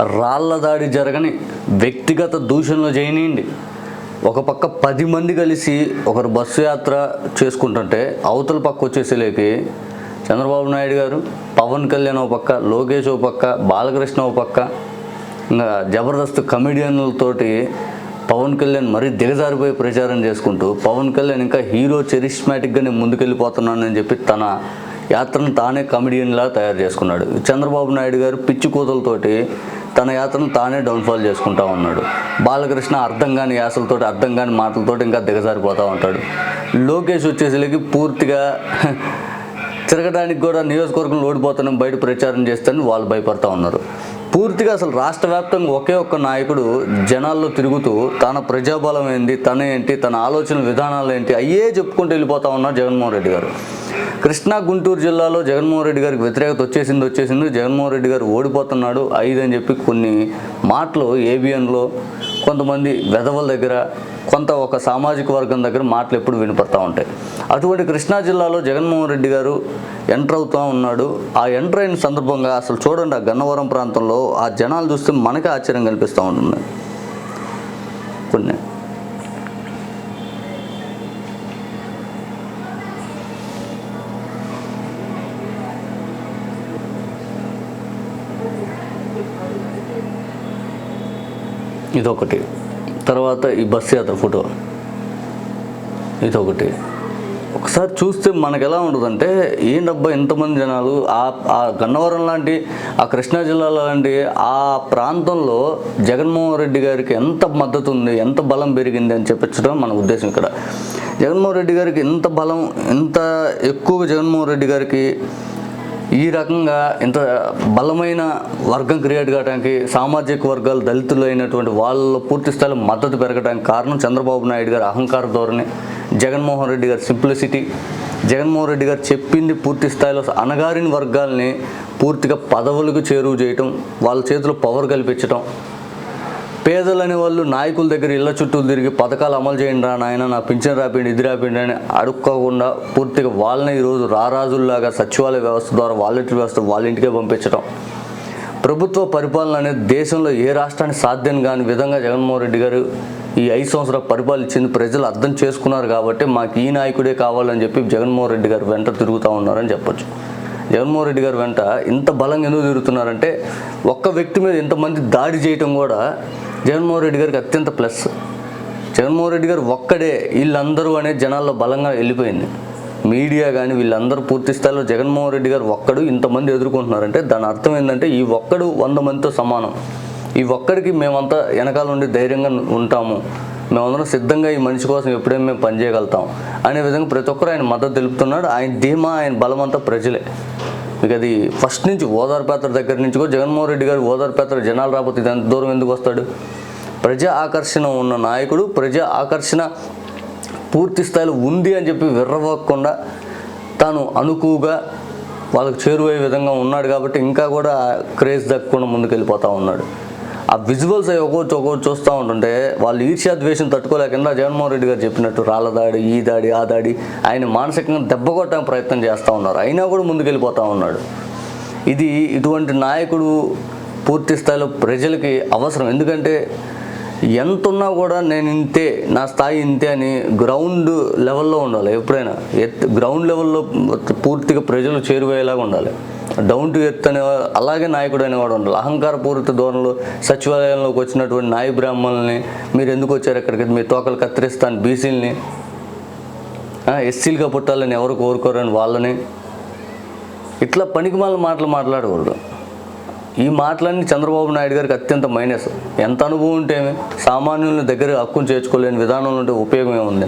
రాళ్ళ దాడి జరగని వ్యక్తిగత దూషణలు చేయనియండి. ఒక పక్క పది మంది కలిసి ఒకరు బస్సు యాత్ర చేసుకుంటుంటే అవతల పక్క వచ్చేసేలేకి చంద్రబాబు నాయుడు గారు పవన్ కళ్యాణ్ ఓ పక్క లోకేష్ ఓ పక్క బాలకృష్ణ ఓ పక్క ఇంకా జబర్దస్త్ కమెడియన్లతోటి పవన్ కళ్యాణ్ మరీ దిగజారిపోయి ప్రచారం చేసుకుంటూ పవన్ కళ్యాణ్ ఇంకా హీరో చెరిస్మాటిక్గా నేను ముందుకెళ్ళిపోతున్నానని చెప్పి తన యాత్రను తానే కమెడియన్లా తయారు చేసుకున్నాడు. చంద్రబాబు నాయుడు గారు పిచ్చి కూతలతోటి తన యాత్రను తానే డౌన్ఫాల్ చేసుకుంటా ఉన్నాడు. బాలకృష్ణ అర్థం కాని యాసలతో అర్థం కాని మాటలతో ఇంకా దిగజారిపోతూ ఉంటాడు. లోకేష్ వచ్చేసరికి పూర్తిగా తిరగడానికి కూడా నియోజకవర్గంలో ఓడిపోతానని బయట ప్రచారం చేస్తాను వాళ్ళు భయపడతా ఉన్నారు. పూర్తిగా అసలు రాష్ట్ర వ్యాప్తంగా ఒకే ఒక్క నాయకుడు జనాల్లో తిరుగుతూ తన ప్రజాబలం ఏంటి తన ఏంటి తన ఆలోచన విధానాలు ఏంటి అయ్యే చెప్పుకుంటూ వెళ్ళిపోతా ఉన్నారు జగన్మోహన్ రెడ్డి గారు. కృష్ణా గుంటూరు జిల్లాలో జగన్మోహన్ రెడ్డి గారికి వ్యతిరేకత వచ్చేసింది వచ్చేసింది. జగన్మోహన్ రెడ్డి గారు ఓడిపోతున్నాడు ఐదు అని చెప్పి కొన్ని మాటలు ఏబిఎన్లో కొంతమంది వెధవల దగ్గర కొంత ఒక సామాజిక వర్గం దగ్గర మాటలు ఎప్పుడు వినపడతా ఉంటాయి. అటువంటి కృష్ణా జిల్లాలో జగన్మోహన్ రెడ్డి గారు ఎంటర్ అవుతూ ఉన్నాడు. ఆ ఎంటర్ అయిన సందర్భంగా అసలు చూడండి ఆ గన్నవరం ప్రాంతంలో ఆ జనాలు చూస్తే మనకే ఆశ్చర్యం కనిపిస్తూ ఉంటుంది. కొన్ని ఇదొకటి. తర్వాత ఈ బస్ యాత్ర ఫోటో. ఇదొకటి. ఒకసారి చూస్తే మనకు ఎలా ఉంటుందంటే ఏంటబ్బా ఇంతమంది జనాలు ఆ ఆ గన్నవరం లాంటి ఆ కృష్ణా జిల్లా లాంటి ఆ ప్రాంతంలో జగన్మోహన్ రెడ్డి గారికి ఎంత మద్దతు ఉంది ఎంత బలం పెరిగింది అని చెప్పించడం మన ఉద్దేశం ఇక్కడ. జగన్మోహన్ రెడ్డి గారికి ఎంత బలం ఎంత ఎక్కువ జగన్మోహన్ రెడ్డి గారికి ఈ రకంగా ఇంత బలమైన వర్గం క్రియేట్ కావడానికి సామాజిక వర్గాలు దళితులు అయినటువంటి వాళ్ళ పూర్తి స్థాయిలో మద్దతు పెరగడానికి కారణం చంద్రబాబు నాయుడు గారి అహంకార ధోరణి. జగన్మోహన్ రెడ్డి గారి సింప్లిసిటీ. జగన్మోహన్ రెడ్డి గారు చెప్పింది పూర్తి స్థాయిలో అణగారిన వర్గాల్ని పూర్తిగా పదవులకు చేరువ చేయటం వాళ్ళ చేతిలో పవర్ కల్పించటం పేదలని వాళ్ళు నాయకుల దగ్గర ఇళ్ళ చుట్టూ తిరిగి పథకాలు అమలు చేయండి రా నాయన నా పింఛన్ రాపిండి ఇది రాపిండి అని అడుక్కోకుండా పూర్తిగా వాళ్ళని ఈరోజు రారాజుల్లాగా సచివాలయ వ్యవస్థ ద్వారా వాలంటీర్ వ్యవస్థ వాళ్ళ ఇంటికే పంపించడం ప్రభుత్వ పరిపాలన అనేది దేశంలో ఏ రాష్ట్రానికి సాధ్యం కాని విధంగా జగన్మోహన్ రెడ్డి గారు ఈ ఐదు సంవత్సరాలు పరిపాలించింది ప్రజలు అర్థం చేసుకున్నారు కాబట్టి మాకు ఈ నాయకుడే కావాలని చెప్పి జగన్మోహన్ రెడ్డి గారు వెంట తిరుగుతూ ఉన్నారని చెప్పొచ్చు. జగన్మోహన్ రెడ్డి గారు వెంట ఇంత బలంగా ఎందుకు తిరుగుతున్నారంటే ఒక్క వ్యక్తి మీద ఇంతమంది దాడి చేయటం కూడా జగన్మోహన్ రెడ్డి గారికి అత్యంత ప్లస్. జగన్మోహన్ రెడ్డి గారు ఒక్కడే వీళ్ళందరూ అనే జనాల్లో బలంగా వెళ్ళిపోయింది. మీడియా కానీ వీళ్ళందరూ పూర్తి స్థాయిలో జగన్మోహన్ రెడ్డి గారు ఒక్కడు ఇంతమంది ఎదుర్కొంటున్నారంటే దాని అర్థం ఏంటంటే ఈ ఒక్కడు వంద మందితో సమానం. ఈ ఒక్కడికి మేమంతా వెనకాల నుండి ధైర్యంగా ఉంటాము. మేమందరం సిద్ధంగా ఈ మనిషి కోసం ఎప్పుడైనా మేము పనిచేయగలుగుతాం. అనే విధంగా ప్రతి ఒక్కరు ఆయన మద్దతు తెలుపుతున్నాడు. ఆయన ధీమా ఆయన బలమంతా ప్రజలే. మీకు అది ఫస్ట్ నుంచి ఓదార్పేత్ర దగ్గర నుంచి కూడా జగన్మోహన్ రెడ్డి గారు ఓదార్పేత్ర జనాలు రాకపోతే ఇది ఎంత దూరం ఎందుకు వస్తాడు? ప్రజా ఆకర్షణ ఉన్న నాయకుడు ప్రజా ఆకర్షణ పూర్తి స్థాయిలో ఉంది అని చెప్పి విర్రవకుండా తాను అనుకువగా వాళ్ళకి చేరువయ్యే విధంగా ఉన్నాడు కాబట్టి ఇంకా కూడా క్రేజ్ దక్కకుండా ముందుకెళ్ళిపోతూ ఉన్నాడు. ఆ విజువల్స్ అవి ఒక్కొచ్చి ఒక్కొచ్చి చూస్తూ ఉంటుంటే వాళ్ళు ఈర్ష్యా ద్వేషం తట్టుకోలేకుండా జగన్మోహన్ రెడ్డి గారు చెప్పినట్టు రాళ్ళ దాడి ఈ దాడి ఆ దాడి ఆయన మానసికంగా దెబ్బ కొట్టడానికి ప్రయత్నం చేస్తూ ఉన్నారు. అయినా కూడా ముందుకెళ్ళిపోతూ ఉన్నాడు. ఇది ఇటువంటి నాయకుడు పూర్తి స్థాయిలో ప్రజలకి అవసరం. ఎందుకంటే ఎంత ఉన్నా కూడా నేను ఇంతే నా స్థాయి ఇంతే అని గ్రౌండ్ లెవెల్లో ఉండాలి. ఎప్పుడైనా ఎత్ గ్రౌండ్ లెవెల్లో పూర్తిగా ప్రజలు చేరువయ్యేలాగా ఉండాలి. డౌన్ టు ఎర్త్ అనే అలాగే నాయకుడు అనేవాడు ఉండాలి. అహంకారపూరిత ధోరణిలో సచివాలయంలోకి వచ్చినటువంటి నాయ బ్రాహ్మణుల్ని మీరు ఎందుకు వచ్చారు ఎక్కడికి? మీ తోకలు కత్తిరిస్తాను బీసీలని. ఎస్సీలుగా పుట్టాలని ఎవరు కోరుకోరని వాళ్ళని. ఇట్లా పనికిమాల మాటలు మాట్లాడకూడదు. ఈ మాటలన్నీ చంద్రబాబు నాయుడు గారికి అత్యంత మైనస్. ఎంత అనుభవం ఉంటే ఏమి? సామాన్యుల దగ్గర హక్కును చేర్చుకోలేని విధానంలో ఉంటే ఉపయోగం ఏముంది?